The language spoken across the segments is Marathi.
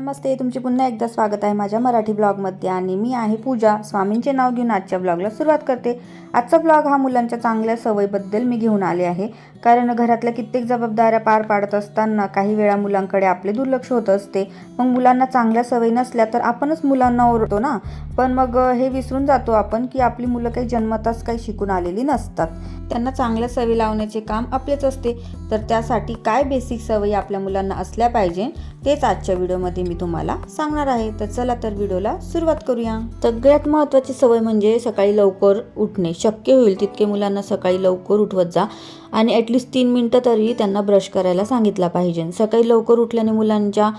नमस्ते तुमचे पुन्हा एकदा स्वागत आहे माझ्या मराठी ब्लॉगमध्ये आणि मी आहे पूजा. स्वामींचे नाव घेऊन आजच्या ब्लॉगला सुरुवात करते. आजचा ब्लॉग हा मुलांच्या चांगल्या सवयीबद्दल मी घेऊन आले आहे. कारण घरातल्या कित्येक जबाबदाऱ्या पार पाडत असताना काही वेळा मुलांकडे आपले दुर्लक्ष होत असते. मग मुलांना चांगल्या सवयी नसल्या तर आपणच मुलांना ओरडतो ना? पण मग हे विसरून जातो आपण की आपली मुलं काही जन्मताच काही शिकून आलेली नसतात. त्यांना चांगल्या सवयी लावण्याचे काम आपलेच असते. तर त्यासाठी काय बेसिक सवयी आपल्या मुलांना असल्या पाहिजे तेच आजच्या व्हिडिओमध्ये मी तुम्हाला सांगणार आहे. तर चला तर व्हिडिओला सुरुवात करूया. सगळ्यात महत्त्वाची सवय म्हणजे सकाळी लवकर उठणे. शक्य होईल तितके मुलांना सकाळी लवकर उठवत जा आणि ॲटलिस्ट तीन मिनटं तरी त्यांना ब्रश करायला सांगितला पाहिजे. सकाळी लवकर उठल्याने मुलांच्या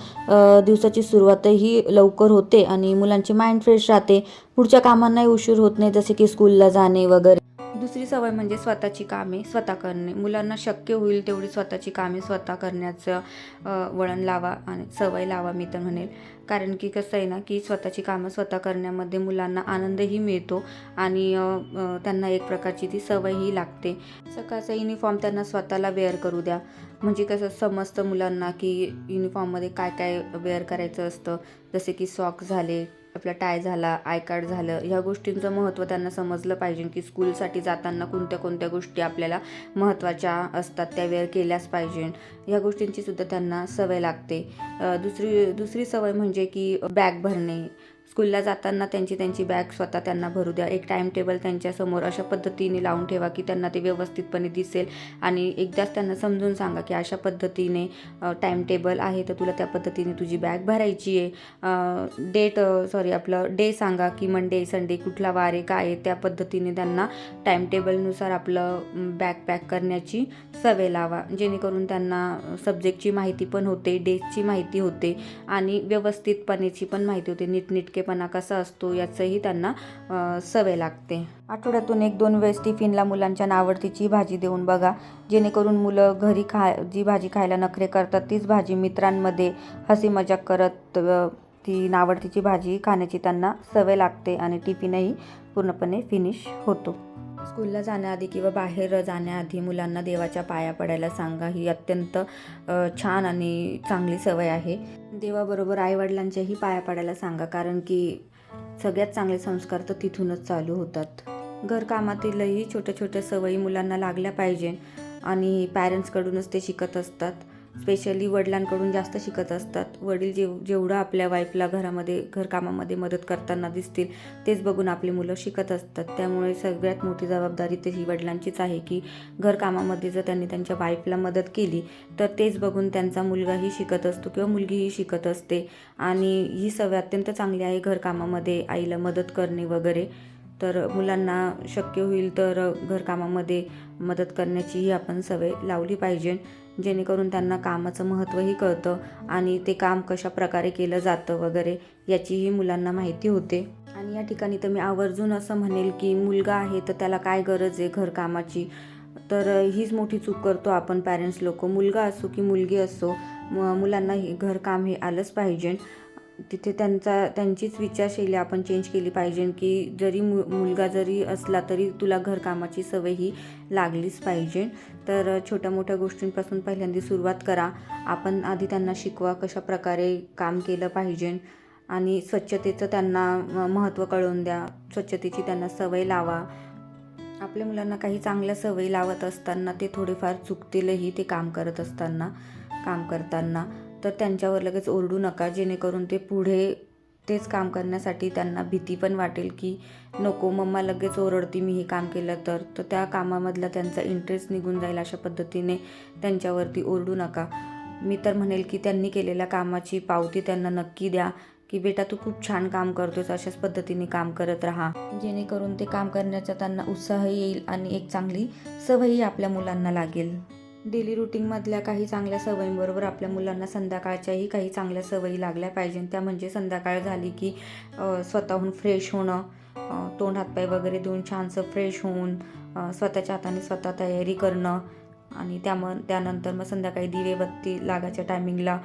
दिवसाची सुरुवातही लवकर होते आणि मुलांची माइंड फ्रेश राहते. पुढच्या कामांनाही उशीर होत नाही जसे की स्कूलला जाणे वगैरे. दुसरी सवय म्हणजे स्वतःची कामे स्वतः करणे. मुलांना शक्य होईल तेवढी स्वतःची कामे स्वतः करण्याचं वळण लावा आणि सवय लावा मी तर म्हणेल. कारण की कसं आहे ना की स्वतःची कामं स्वतः करण्यामध्ये मुलांना आनंदही मिळतो आणि त्यांना एक प्रकारची ती सवयही लागते. सकाळचा युनिफॉर्म त्यांना स्वतःला वेअर करू द्या. म्हणजे कसं समजतं मुलांना की युनिफॉर्ममध्ये काय काय वेअर करायचं असतं. जसे की सॉक्स झाले आपला टाय झाला आय कार्ड झालं ह्या गोष्टींचं महत्त्व त्यांना समजलं पाहिजे की स्कूलसाठी जाताना कोणत्या कोणत्या गोष्टी आपल्याला महत्त्वाच्या असतात त्या वेळ केल्याच पाहिजे. ह्या गोष्टींची सुद्धा त्यांना सवय लागते. दुसरी दुसरी सवय म्हणजे की बॅग भरणे. स्कूलला जाताना त्यांची त्यांची बॅग स्वतः त्यांना भरू द्या. एक टाईम टेबल त्यांच्यासमोर अशा पद्धतीने लावून ठेवा की त्यांना ते व्यवस्थितपणे दिसेल. आणि एकदाच त्यांना समजून सांगा की अशा पद्धतीने टाईम टेबल आहे तर तुला त्या पद्धतीने तुझी बॅग भरायची आहे. डेट सॉरी आपलं डे सांगा की मंडे संडे कुठला वार आहे काय आहे त्या पद्धतीने त्यांना टाईम टेबलनुसार आपलं बॅग पॅक करण्याची सवय लावा. जेणेकरून त्यांना सब्जेक्टची माहिती पण होते डेटची माहिती होते आणि व्यवस्थितपणेची पण माहिती होते नीटनेटकेपणा कसा असतो याचंही त्यांना सवय लागते. आठवड्यातून एक दोन वेळेस टिफिनला मुलांच्या नावडतीची भाजी देऊन बघा. जेणेकरून मुलं घरी खा जी भाजी खायला नखरे करतात तीच भाजी मित्रांमध्ये हसी मजाक करत ती नावडतीची भाजी खाण्याची त्यांना सवय लागते आणि टिफिनही पूर्णपणे फिनिश होतो. स्कूलला जाण्याआधी किंवा बाहेर जाण्याआधी मुलांना देवाच्या पाया पडायला सांगा. ही अत्यंत छान आणि चांगली सवय आहे. देवाबरोबर आईवडिलांच्याही पाया पडायला सांगा कारण की सगळ्यात चांगले संस्कार तर तिथूनच चालू होतात. घरकामातीलही छोट्या छोट्या सवयी मुलांना लागल्या पाहिजे आणि पॅरेंट्सकडूनच ते शिकत असतात. स्पेशली वडिलांकडून जास्त शिकत असतात. वडील जेव जेवढं आपल्या वाईफला घरामध्ये घरकामामध्ये मदत करताना दिसतील तेच बघून आपली मुलं शिकत असतात. त्यामुळे सगळ्यात मोठी जबाबदारी तर ही वडिलांचीच आहे की घरकामामध्ये जर त्यांनी त्यांच्या वाईफला मदत केली तर तेच बघून त्यांचा मुलगाही शिकत असतो किंवा मुलगीही शिकत असते. आणि ही सवय अत्यंत चांगली आहे घरकामामध्ये आईला मदत करणे वगैरे. तर मुलांना शक्य होईल तर घरकामामध्ये मदत करण्याचीही आपण सवय लावली पाहिजे. जेणेकरून त्यांना कामाचं महत्त्वही कळतं आणि ते काम कशा प्रकारे केलं जातं वगैरे याचीही मुलांना माहिती होते. आणि या ठिकाणी तर मी आवर्जून असं म्हणेल की मुलगा आहे तर त्याला काय गरज आहे घरकामाची? तर हीच मोठी चूक करतो आपण पॅरेंट्स लोक. मुलगा असो की मुलगी असो म मुलांना हे घरकाम हे आलंच पाहिजे. तिथे त्यांचा त्यांचीच विचारशैली आपण चेंज केली पाहिजे की जरी मु मुलगा जरी असला तरी तुला घरकामाची सवय ही लागलीच पाहिजे. तर छोट्या मोठ्या गोष्टींपासून पहिल्यांदा सुरुवात करा. आपण आधी त्यांना शिकवा कशा प्रकारे काम केलं पाहिजे आणि स्वच्छतेचं त्यांना महत्त्व कळवून द्या. स्वच्छतेची त्यांना सवय लावा. आपल्या मुलांना काही चांगल्या सवयी लावत असताना ते थोडेफार चुकतीलही ते काम करत असताना काम करताना. तर त्यांच्यावर लगेच ओरडू नका जेणेकरून ते पुढे तेच काम करण्यासाठी त्यांना भीती पण वाटेल की नको मम्मा लगेच ओरडती मी हे काम केलं तर. तर त्या कामामधला त्यांचा इंटरेस्ट निघून जाईल अशा पद्धतीने त्यांच्यावरती ओरडू नका. मी तर म्हणेल की त्यांनी केलेल्या कामाची पावती त्यांना नक्की द्या की बेटा तू खूप छान काम करतोस अशाच पद्धतीने काम करत राहा. जेणेकरून ते काम करण्याचा त्यांना उत्साह येईल आणि एक चांगली सवयही आपल्या मुलांना लागेल. डेली रुटीनमधल्या काही चांगल्या सवयींबरोबर आपल्या मुलांना संध्याकाळच्याही काही चांगल्या सवयी लागल्या पाहिजे त्या म्हणजे संध्याकाळ झाली की स्वतःहून फ्रेश होणं तोंड हातपाय वगैरे देऊन छानसं फ्रेश होऊन स्वतःच्या हाताने स्वतः तयारी करणं आणि त्याम त्यानंतर मग संध्याकाळी दिवे बत्ती लागायच्या टायमिंगला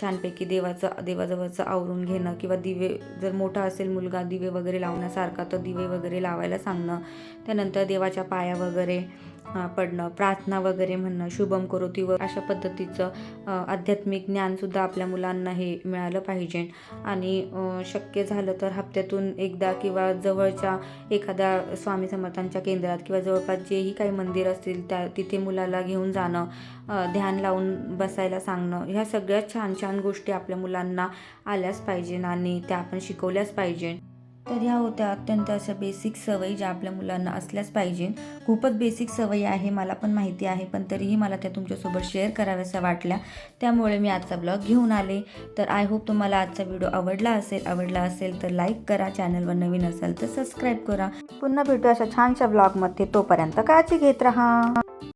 छानपैकी देवाचं देवाजवळचं आवरून घेणं किंवा दिवे जर मोठा असेल मुलगा दिवे वगैरे लावण्यासारखा तर दिवे वगैरे लावायला सांगणं. त्यानंतर देवाच्या पाया वगैरे पडणं प्रार्थना वगैरे म्हणणं शुभम करोती व अशा पद्धतीचं आध्यात्मिक ज्ञानसुद्धा आपल्या मुलांना हे मिळालं पाहिजे. आणि शक्य झालं तर हप्त्यातून एकदा किंवा जवळच्या एखाद्या स्वामी समर्थांच्या केंद्रात किंवा जवळपास जेही काही मंदिर असतील त्या तिथे मुलाला घेऊन जाणं ध्यान लावून बसायला सांगणं ह्या सगळ्या छान छान गोष्टी आपल्या मुलांना आल्याच पाहिजे आणि त्या आपण शिकवल्याच पाहिजे. तर ह्या होत्या अत्यंत अशा बेसिक सवयी ज्या आपल्या मुलांना असल्याच पाहिजे. खूपच बेसिक सवयी आहे मला पण माहिती आहे पण तरीही मला त्या तुमच्यासोबत शेअर कराव्याशा वाटल्या. त्यामुळे मी आजचा ब्लॉग घेऊन आले. तर आय होप तुम्हाला आजचा व्हिडिओ आवडला असेल आवडला असेल तर लाईक करा. चॅनलवर नवीन असाल तर सबस्क्राईब करा. पुन्हा भेटू अशा छानशा ब्लॉगमध्ये तोपर्यंत काळजी घेत राहा.